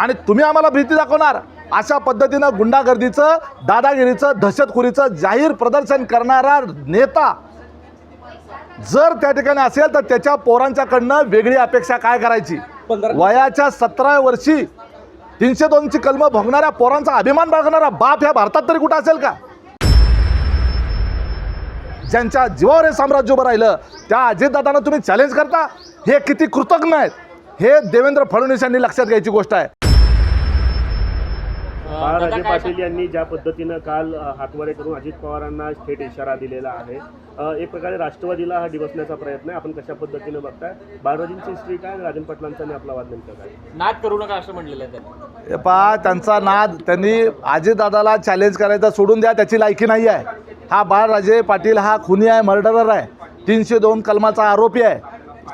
आणि तुम्ही आम्हाला भीती दाखवणार. अशा पद्धतीनं गुंडागर्दीचं दादागिरीचं दहशतखोरीचं जाहीर प्रदर्शन करणारा नेता जर त्या ठिकाणी असेल तर त्याच्या पोरांच्याकडनं वेगळी अपेक्षा काय करायची? वयाच्या सतरा वर्षी तीनशे दोनची कलमं भोगणाऱ्या पोरांचा अभिमान बाळगणारा बाप ह्या भारतात तरी कुठं असेल का? ज्यांच्या जीवावर हे साम्राज्य उभं राहिलं त्या अजितदादांना तुम्ही चॅलेंज करता? हे किती कृतज्ञ आहेत? हे देवेंद्र फडणवीस यांनी लक्षात घ्यायची गोष्ट आहे. बाळाराजे पाटील यांनी ज्या पद्धतीनं काल हातवारे करून अजित पवारांना थेट इशारा दिलेला आहे. एक प्रकारे राष्ट्रवादीला हा डिवसण्याचा प्रयत्न आहे. आपण कशा पद्धतीनं बघताय? बाळराजेंची स्त्री काय आणि राजन पाटलांचा आणि आपला वाद नेमका काय? नाद करू नका असं म्हणलेलं आहे त्यांनी. पहा त्यांचा नाद त्यांनी अजितदादाला चॅलेंज करायचं सोडून द्या त्याची लायकी नाही आहे. हा बाळराजे पाटील हा खुनी आहे मर्डरर आहे. तीनशे दोन कलमाचा आरोपी आहे.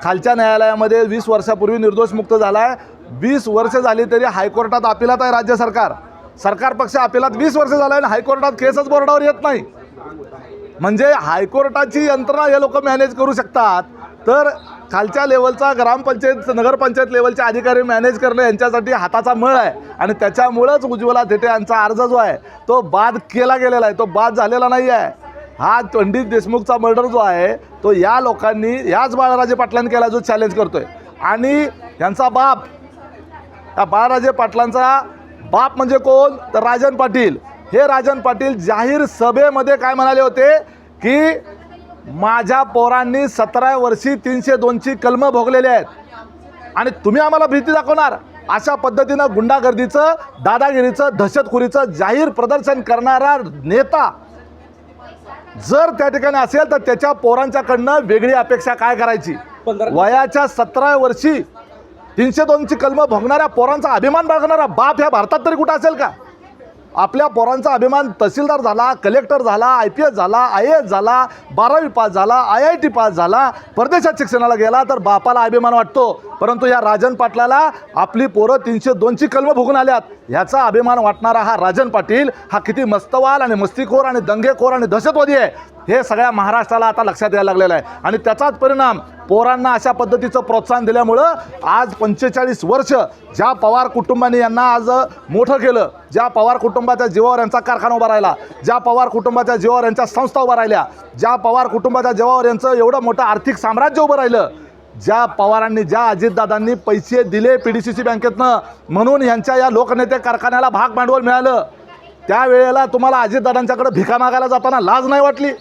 खालच्या न्यायालयामध्ये वीस वर्षापूर्वी निर्दोष मुक्त झाला आहे. वीस वर्ष झाली तरी हायकोर्टात अपिलात आहे राज्य सरकार. सरकार पक्ष अपिलात वीस वर्ष झालं आहे आणि हायकोर्टात केसच बोर्डावर येत नाही. म्हणजे हायकोर्टाची यंत्रणा हे लोक मॅनेज करू शकतात. तर खालच्या लेवलचा ग्रामपंचायत नगरपंचायत लेवलचे अधिकारी मॅनेज करणं यांच्यासाठी हाताचा मळ आहे. आणि त्याच्यामुळंच उज्ज्वला थेटे यांचा अर्ज जो आहे तो बाद केला गेलेला आहे. तो बाद झालेला नाही आहे. हा पंडित देशमुखचा मर्डर जो आहे तो या लोकांनी याच बाळराजे पाटलांनी केला जो चॅलेंज करतोय. आणि यांचा बाप या बाळराजे पाटलांचा बाप म्हणजे कोण? तर राजन पाटील. हे राजन पाटील जाहीर सभेमध्ये काय म्हणाले होते? की माझ्या पोरांनी सतरा वर्षी तीनशे दोनची कलमं भोगलेली आहेत. आणि तुम्ही आम्हाला भीती दाखवणार. अशा पद्धतीनं गुंडागर्दीचं दादागिरीचं दहशतखोरीचं जाहीर प्रदर्शन करणारा नेता जर त्या ठिकाणी असेल तर त्याच्या पोरांच्याकडनं वेगळी अपेक्षा काय करायची? वयाच्या सतरा वर्षी तीनशे दोनची कलमं भोगणाऱ्या पोरांचा अभिमान बाळगणारा बाप ह्या भारतात तरी कुठं असेल का? आपल्या पोरांचा अभिमान तहसीलदार झाला कलेक्टर झाला आय पी एस झाला आय एस झाला बारावी पास झाला आय आय टी पास झाला परदेशात शिक्षणाला गेला तर बापाला अभिमान वाटतो. परंतु या राजन पाटलाला आपली पोरं तीनशे दोनची कलमं भोगून आल्यात. ह्याचा अभिमान वाटणारा हा राजन पाटील हा किती मस्तवाल आणि मस्तीखोर आणि दंगेखोर आणि दहशतवादी आहे. हे सगळ्या महाराष्ट्राला आता लक्षात यायला लागलेलं आहे. आणि त्याचाच परिणाम पोरांना अशा पद्धतीचं प्रोत्साहन दिल्यामुळं आज पंचेचाळीस वर्ष ज्या पवार कुटुंबाने यांना आज मोठं केलं ज्या पवार कुटुंबाच्या जीवावर यांचा कारखाना उभा राहिला ज्या पवार कुटुंबाच्या जीवावर यांच्या संस्था उभा राहिल्या ज्या पवार कुटुंबाच्या जीवावर यांचं एवढं मोठं आर्थिक साम्राज्य उभं राहिलं ज्या पवारांनी ज्या अजितदादांनी पैसे दिले पी डी सी सी बँकेतनं म्हणून यांच्या या लोकनेते कारखान्याला भाग भांडवल मिळालं. त्यावेळेला तुम्हाला अजितदादांच्याकडे भिका मागायला जाताना लाज नाही वाटली?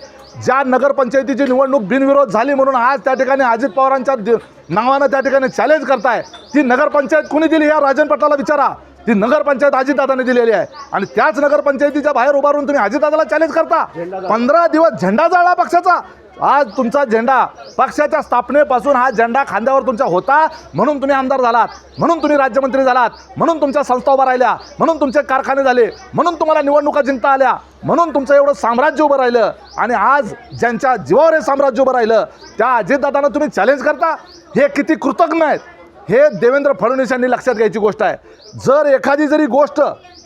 ज्या नगरपंचायतीची निवडणूक बिनविरोध झाली म्हणून आज त्या ठिकाणी अजित पवारांच्या नावानं त्या ठिकाणी चॅलेंज करताय ती नगरपंचायत कुणी दिली या राजन पटाला विचारा. ती नगरपंचायत अजितदादाने दिलेली आहे. आणि त्याच नगरपंचायतीच्या बाहेर उभारून तुम्ही अजितदादाला चॅलेंज करता. पंधरा दिवस झेंडा जाळला पक्षाचा. आज तुमचा झेंडा पक्षाच्या स्थापनेपासून हा झेंडा खांद्यावर तुमचा होता. म्हणून तुम्ही आमदार झालात. म्हणून तुम्ही राज्यमंत्री झालात. म्हणून तुमच्या संस्था उभा राहिल्या. म्हणून तुमचे कारखाने झाले. म्हणून तुम्हाला निवडणुका जिंकता आल्या. म्हणून तुमचं एवढं साम्राज्य उभं राहिलं. आणि आज ज्यांच्या जीवावर हे साम्राज्य उभं राहिलं त्या अजितदादांना तुम्ही चॅलेंज करता. हे किती कृतज्ञ आहेत. हे देवेंद्र फडणवीस यांनी लक्षात घ्यायची गोष्ट आहे. जर एखादी जरी गोष्ट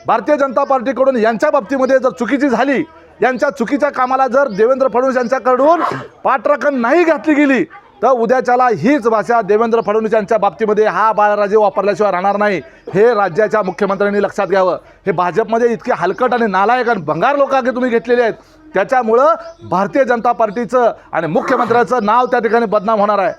भारतीय जनता पार्टीकडून यांच्या बाबतीमध्ये जर चुकीची झाली यांच्या चुकीच्या कामाला जर देवेंद्र फडणवीस यांच्याकडून पाठराखण नाही घातली गेली तर उद्याच्याला हीच भाषा देवेंद्र फडणवीस यांच्या बाबतीमध्ये हा बाळराजे वापरल्याशिवाय राहणार नाही हे राज्याच्या मुख्यमंत्र्यांनी लक्षात घ्यावं. हे भाजपमध्ये इतके हलकट आणि नालायक आणि भंगार लोक आगे तुम्ही घेतलेले आहेत. त्याच्यामुळं भारतीय जनता पार्टीचं आणि मुख्यमंत्र्याचं नाव त्या ठिकाणी बदनाम होणार आहे.